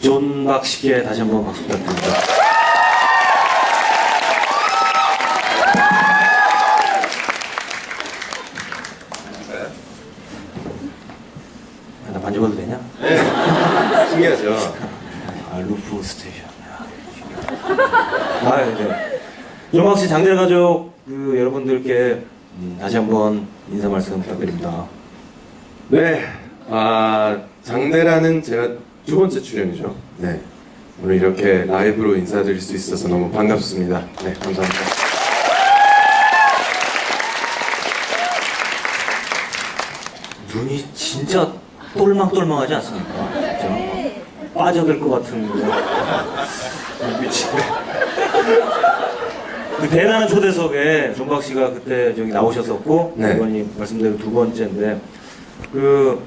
존박 씨께 다시 한번 박수 부탁드립니다. 아, 나 만져봐도 되냐? 신기하죠. 아, 루프 스테이션. 아, 네. 존박 씨 장재 가족 그 여러분들께 음, 다시 한번 인사 말씀 부탁드립니다. 네, 아 장대라는 제가 두 번째 출연이죠. 네, 오늘 이렇게 라이브로 인사드릴 수 있어서 너무 반갑습니다. 네, 감사합니다. 눈이 진짜 똘망똘망하지 않습니까? 진짜 빠져들 것 같은 거. 미치네. 그 대단한 초대석에 존박 씨가 그때 저기 나오셨었고 네. 이번이 말씀대로 두 번째인데 그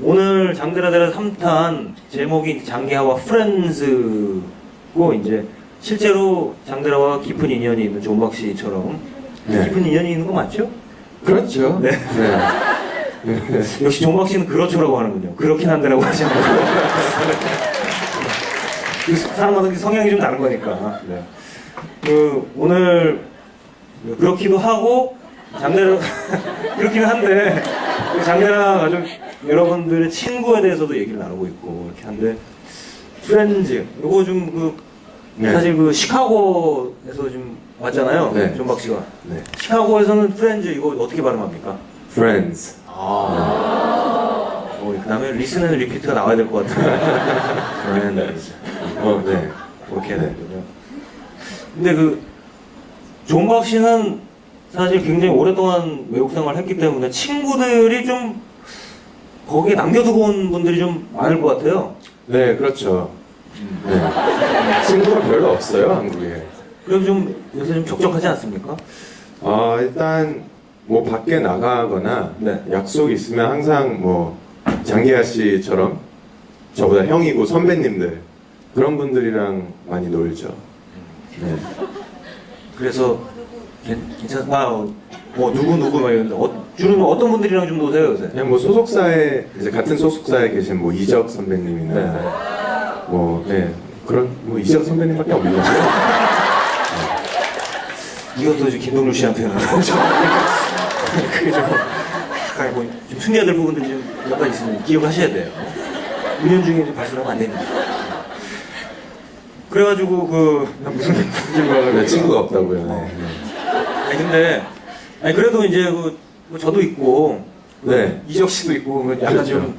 오늘 장드라데라 3탄 제목이 장기하와 프렌즈고 이제 실제로 장드라와 깊은 인연이 있는 존박 씨처럼 네. 깊은 인연이 있는 거 맞죠? 그렇죠. 네. 네. 역시 종박 씨는 그렇죠라고 하는군요. 그렇긴 한데라고 하시는 거죠. 그 사람마다 성향이 좀 다른 거니까. 네. 그 오늘 그렇기도 하고 장례라 그렇긴 한데 그 장례라 가족 여러분들의 친구에 대해서도 얘기를 나누고 있고 이렇게 한데 프렌즈 이거 좀그 네. 사실 그 시카고에서 좀 왔잖아요. 네. 존박 씨가 네. 시카고에서는 프렌즈 이거 어떻게 발음합니까? Friends. 아. 어, 그 다음에 리슨 앤 리피트가 나와야 될 것 같아요. 프렌즈. 어, 네. 그렇게 해야 되거든요. 근데 그, 존박 씨는 사실 굉장히 오랫동안 외국 생활을 했기 때문에 친구들이 좀 거기에 남겨두고 온 분들이 좀 많을 것 같아요. 네, 그렇죠. 네. 친구가 별로 없어요 한국에. 그래서 좀 요새 좀 적적하지 않습니까? 어, 일단 뭐 밖에 나가거나 네. 약속 있으면 항상 뭐 장기하 씨처럼 저보다 형이고 선배님들 그런 분들이랑 많이 놀죠. 네. 그래서 괜- 괜찮, 아, 어, 뭐 누구 누구 막 이러는데 어, 주로 뭐 어떤 분들이랑 좀 노세요 요새? 그냥 뭐 소속사에 이제 같은 소속사에 계신 뭐 이적 선배님이나 네. 뭐 네. 그런 뭐 이적 선배님밖에 없는 거죠. 이것도 이제 김동률 씨한테는 좀 그게 좀 약간 뭐 좀 숨겨야 될 부분들이 좀 몇 가지 있으면 기억하셔야 돼요. 운영 중에 좀 발생하면 안 됩니다. 그래가지고 그 무슨 네, 친구가 없다고요. 네. 아니 근데 아니 그래도 이제 그, 뭐 저도 있고 네. 이적 씨도 있고 그 약간 그렇죠. 좀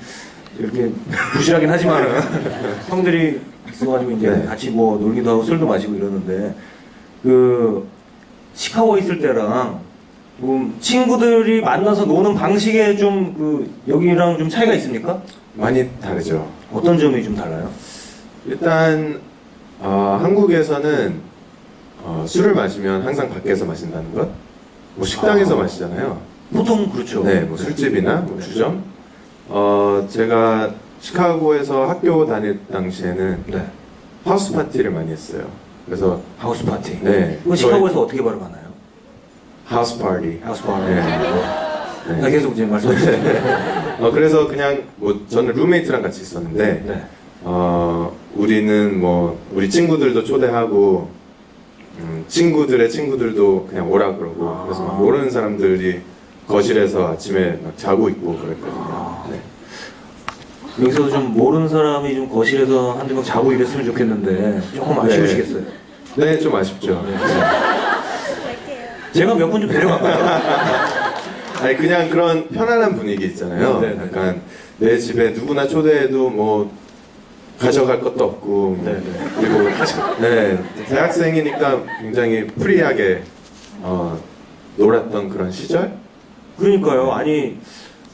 이렇게 부실하긴 하지만은 형들이 있어가지고 이제 네. 같이 뭐 놀기도 하고 술도 마시고 이러는데 그 시카고에 있을 때랑 좀 친구들이 만나서 노는 방식에 좀 그 여기랑 좀 차이가 있습니까? 많이 다르죠. 어떤 점이 좀 달라요? 일단 어, 한국에서는 어, 술을 마시면 항상 밖에서 마신다는 것. 뭐 식당에서 아. 마시잖아요. 보통 그렇죠. 네, 뭐 술집이나 뭐 주점. 어, 제가 시카고에서 학교 다닐 당시에는 네. 하우스 파티를 많이 했어요. 그래서 하우스 파티. 네, 그 시카고에서 어떻게 발음하나요? 하우스 파티. 하우스 파티. 네. 아, 네. 계속 이제 말씀해 주세요. 어, 그래서 그냥 뭐 저는 룸메이트랑 같이 있었는데 네. 어, 우리는 뭐 우리 친구들도 초대하고 음, 친구들의 친구들도 그냥 오라 그러고 아. 그래서 막 모르는 사람들이 거실에서 아침에 막 자고 있고 그랬거든요. 아. 네. 여기서 좀 모르는 사람이 좀 거실에서 한두 명 자고 이랬으면 좋겠는데 조금 네. 아쉬우시겠어요. 네, 좀 아쉽죠. 제가 몇 분 좀 데려갈까요? 아니 그냥 그런 편안한 분위기 있잖아요. 네, 네, 네. 약간 내 집에 누구나 초대해도 뭐 가져갈 것도 없고 뭐 네, 네. 그리고 네 대학생이니까 굉장히 프리하게 어, 놀았던 그런 시절. 그러니까요. 아니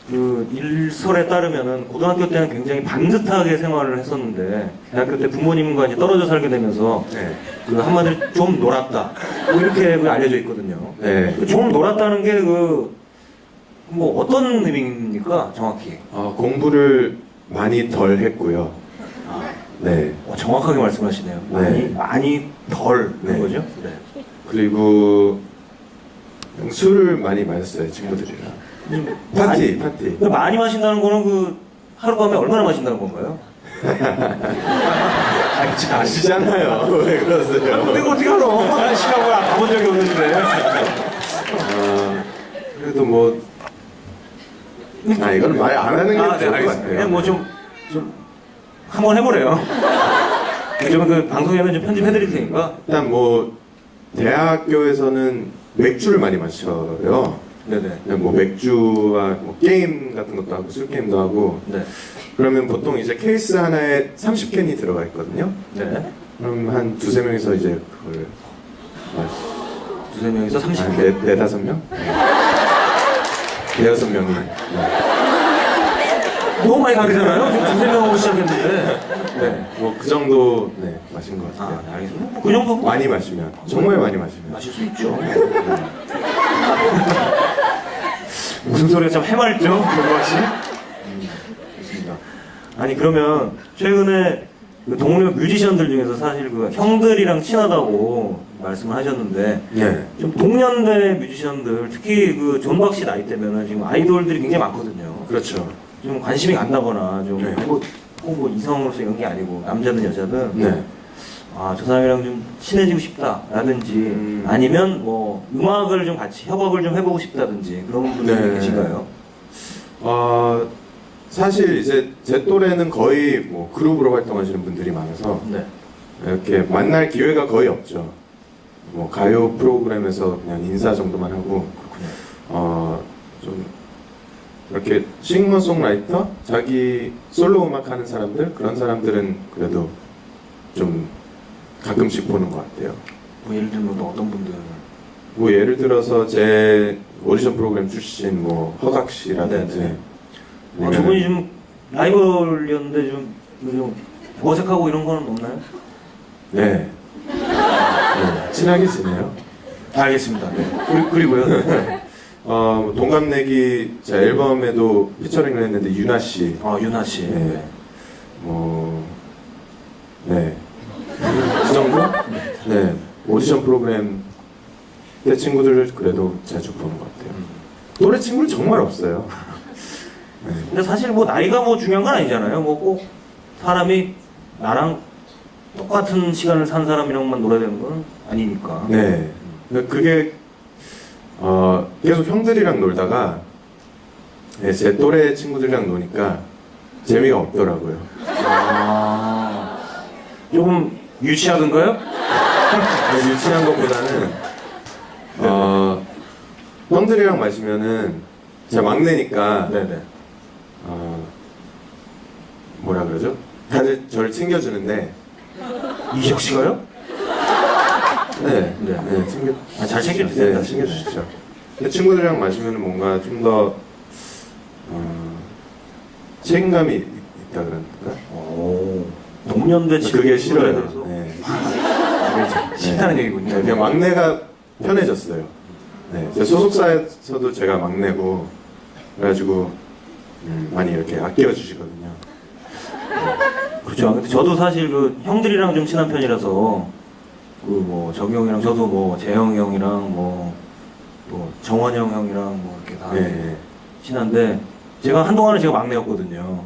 그 일설에 따르면은 고등학교 때는 굉장히 반듯하게 생활을 했었는데 대학교 때 부모님과 이제 떨어져 살게 되면서 네. 그 한마디로 좀 놀았다 뭐 이렇게 그 알려져 있거든요. 네. 그좀 놀았다는 게 그 뭐 어떤 의미입니까 정확히? 어, 공부를 많이 덜 했고요. 네. 어, 정확하게 말씀하시네요. 많이 네. 많이 덜 네. 한 거죠? 네. 그리고 술을 많이 마셨어요 친구들이랑. 좀 파티 파티. 많이, 많이 마신다는 거는 그 하룻밤에 얼마나 마신다는 건가요? 아시잖아요. 왜 그러세요? 내가 어떻게 알아? 난 시카고에 가본 적이 없는데. 아, 그래도 뭐, 아, 이건 말 안 하는 게 아, 네, 좋을 것 알겠습니다. 같아요. 그냥 뭐 좀, 좀, 한번 해보래요. 그러면 그 방송에는 좀 편집해드릴 테니까. 일단 뭐, 대학교에서는 맥주를 많이 마셔요. 네네. 그냥 뭐 맥주와 뭐 게임 같은 것도 하고 술 게임도 하고 네. 그러면 보통 이제 케이스 하나에 30캔이 들어가 있거든요. 네. 그럼 한 두세 명이서 이제 그걸 마시 두세 명이서 30개. 한 네, 네 다섯 명? 대여섯 명이 네. 너무 많이 가리잖아요. 지금 두세 명하고 시작했는데. 네. 뭐 그 정도 네, 마신 것 아, 같아요. 네, 알겠습니다. 뭐그 정도 뭐 많이 마시면 정말 많이 마시면 마실 수 있죠. 무슨 소리가 참 해맑죠, 조박 씨? 음, 좋습니다. 아니 그러면 최근에 그 동료 뮤지션들 중에서 사실 그 형들이랑 친하다고 말씀을 하셨는데 네. 좀 동년배 뮤지션들 특히 그 존박 씨 나이 때면은 지금 아이돌들이 굉장히 많거든요. 그렇죠. 좀 관심이 간다거나 좀 네. 뭐, 꼭뭐 이성으로서 이런 게 아니고 남자든 여자든 네. 아, 저 사람이랑 좀 친해지고 싶다라든지 음. 아니면 뭐 음악을 좀 같이 협업을 좀 해보고 싶다든지 그런 분들이 네. 계신가요? 어, 사실 이제 제 또래는 거의 뭐 그룹으로 활동하시는 분들이 많아서 네. 이렇게 만날 기회가 거의 없죠. 뭐 가요 프로그램에서 그냥 인사 정도만 하고. 어, 좀 이렇게 싱어송라이터 자기 솔로 음악 하는 사람들 그런 사람들은 그래도 좀 가끔씩 보는 것 같아요. 뭐 예를 들면 또 어떤 분들 뭐 예를 들어서 제 오디션 프로그램 출신 뭐 허각 씨라든지 네 네. 아, 아니면은- 두 분이 좀 라이벌이었는데 좀, 좀 어색하고 이런 거는 없나요? 네. 네, 친하게 지내요. 알겠습니다. 네. 그리, 그리고요. 네. 어, 동갑내기 제 앨범에도 피처링을 했는데 유나 씨, 아 윤아 씨. 네. 뭐, 네. 그 정도? 네. 오디션 프로그램 때 친구들을 그래도 자주 보는 것 같아요. 음. 또래 친구는 정말 없어요. 네. 근데 사실 뭐 나이가 뭐 중요한 건 아니잖아요. 뭐 꼭 사람이 나랑 똑같은 시간을 산 사람이랑만 놀아야 되는 건 아니니까. 네. 근데 그게 어, 계속 형들이랑 놀다가 네, 제 또래 친구들이랑 노니까 재미가 없더라고요. 아, 조금 유치하던가요? 근데 유치한 것보다는 어, 형들이랑 마시면은 제가 막내니까 네네. 어, 뭐라 그러죠? 다들 저를 챙겨주는데 이적 씨가요? 네, 네. 네, 챙겨 아, 잘 챙겨주세요. 네, 챙겨주시죠. 근데 친구들이랑 마시면 뭔가 좀더 어, 책임감이 있- 있다 그럴까? 오, 동년배 친구 그게 싫어요. 네. 싫다는 네. 얘기군요. 네, 그냥 막내가 편해졌어요. 네, 제 소속사에서도 제가 막내고 그래가지고 음, 많이 이렇게 아껴주시거든요. 그렇죠. 근데 저도 사실 그 형들이랑 좀 친한 편이라서 그뭐 적용이랑 저도 뭐 재영 형이랑 뭐또 정원영 형이랑 뭐 이렇게 다 네, 네. 친한데 제가 한동안은 제가 막내였거든요.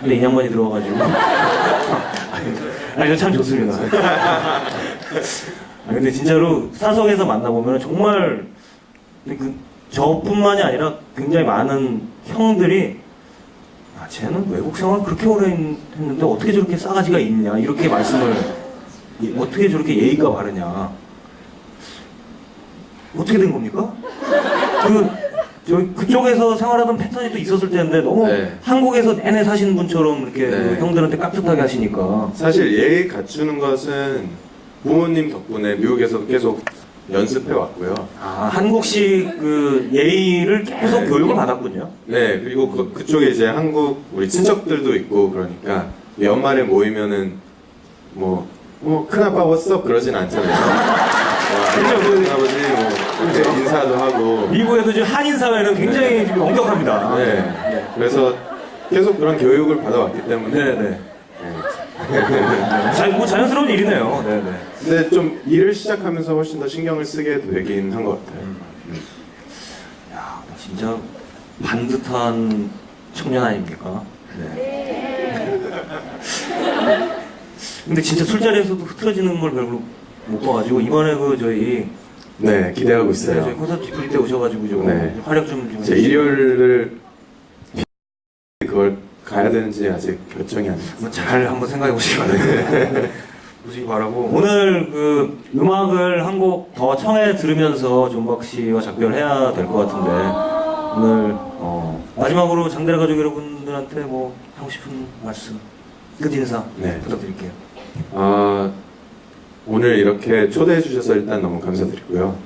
근데 이 양반이 들어와가지고 아니 참 좋습니다. 아 근데 진짜로 사석에서 만나보면 정말 그 저뿐만이 아니라 굉장히 많은 형들이 아 쟤는 외국 생활 그렇게 오래 했- 했는데 어떻게 저렇게 싸가지가 있냐 이렇게 말씀을 예, 어떻게 저렇게 예의가 바르냐 어떻게 된 겁니까? 그 저기 그쪽에서 생활하던 패턴이 또 있었을 텐데 너무 네. 한국에서 내내 사시는 분처럼 이렇게 네. 그 형들한테 깍듯하게 하시니까 사실 예의 갖추는 것은 부모님 덕분에 미국에서 계속 연습해 왔고요. 아 한국식 그 예의를 계속 네. 교육을 받았군요. 네, 그리고 그, 그쪽에 이제 한국 우리 친척들도 있고 그러니까 연말에 모이면은 뭐, 뭐 큰아빠 워썹 그러진 않잖아요. 그렇죠. 그- 큰아버지 뭐 이제 인사도 하고. 미국에도 지금 한인 사회는 굉장히 지금 엄격합니다. 네. 그래서 계속 그런 교육을 받아왔기 때문에. 네네. 네. 자, 뭐 자연스러운 일이네요. 네 네. 근데 좀 일을 시작하면서 훨씬 더 신경을 쓰게 되긴 한 것 같아요. 야, 진짜 반듯한 청년 아닙니까? 네. 근데 진짜 술자리에서도 흐트러지는 걸 별로 못 봐가지고 이번에 그 저희 네, 기대하고 저희 있어요. 콘서트 뒤풀이 때 오셔가지고 좀 네. 활약 좀, 좀제 일요일을 그걸 가야 되는지 아직 결정이 안 됐어요. 한번 잘 한번 생각해 보시기 바랍니다. 보시기 바라고 오늘 그 음악을 한 곡 더 청해 들으면서 존박 씨와 작별해야 될 것 같은데 오늘 어, 마지막으로 장대라 가족 여러분들한테 뭐 하고 싶은 말씀 끝 인사 네. 부탁드릴게요. 아, 오늘 이렇게 초대해 주셔서 일단 너무 감사드리고요.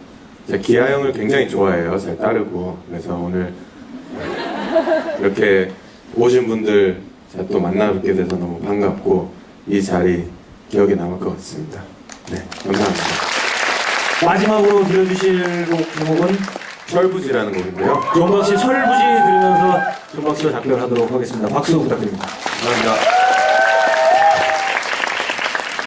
제가 기아 형을 굉장히 좋아해요. 잘 따르고. 그래서 오늘 이렇게 오신 분들 제가 또 만나 뵙게 돼서 너무 반갑고 이 자리 기억에 남을 것 같습니다. 네, 감사합니다. 마지막으로 들려주실 곡 제목은 철부지라는 곡인데요. 존박 씨 철부지 들으면서 존박 씨와 작별하도록 하겠습니다. 박수 부탁드립니다. 감사합니다.